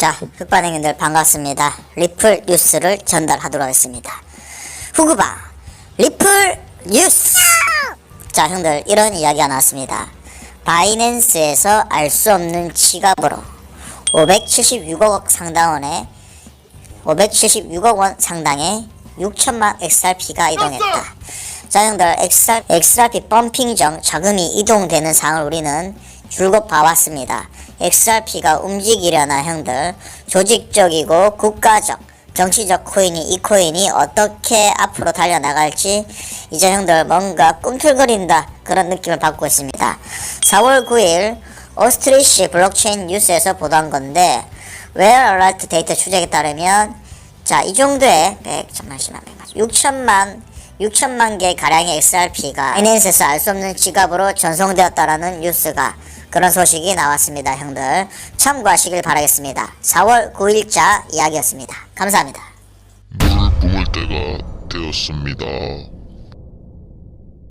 자, 흑반행님들 반갑습니다. 리플 뉴스를 전달하도록 하겠습니다. 후구바 리플 뉴스. 자, 형들 이런 이야기가 나왔습니다. 바이낸스에서 알 수 없는 지갑으로 576억 상당원의 576억 원 상당의 6천만 XRP가 이동했다. 자, 형들 XR, XRP 펌핑정 자금이 이동되는 상을 우리는 줄곧 봐왔습니다. XRP가 움직이려나 형들 조직적이고 국가적 정치적 코인이 이 코인이 어떻게 앞으로 달려나갈지 이제 형들 뭔가 꿈틀거린다 그런 느낌을 받고 있습니다. 4월 9일 오스트리시 블록체인 뉴스에서 보도한 건데 웨어 알라트 데이터 추적에 따르면 자 이 정도의 100, 잠시만 6천만 6천만 개 가량의 XRP가 바이낸스에서 알 수 없는 지갑으로 전송되었다라는 뉴스가 그런 소식이 나왔습니다, 형들. 참고하시길 바라겠습니다. 4월 9일자 이야기였습니다. 감사합니다. 물을 뿜을 때가 되었습니다.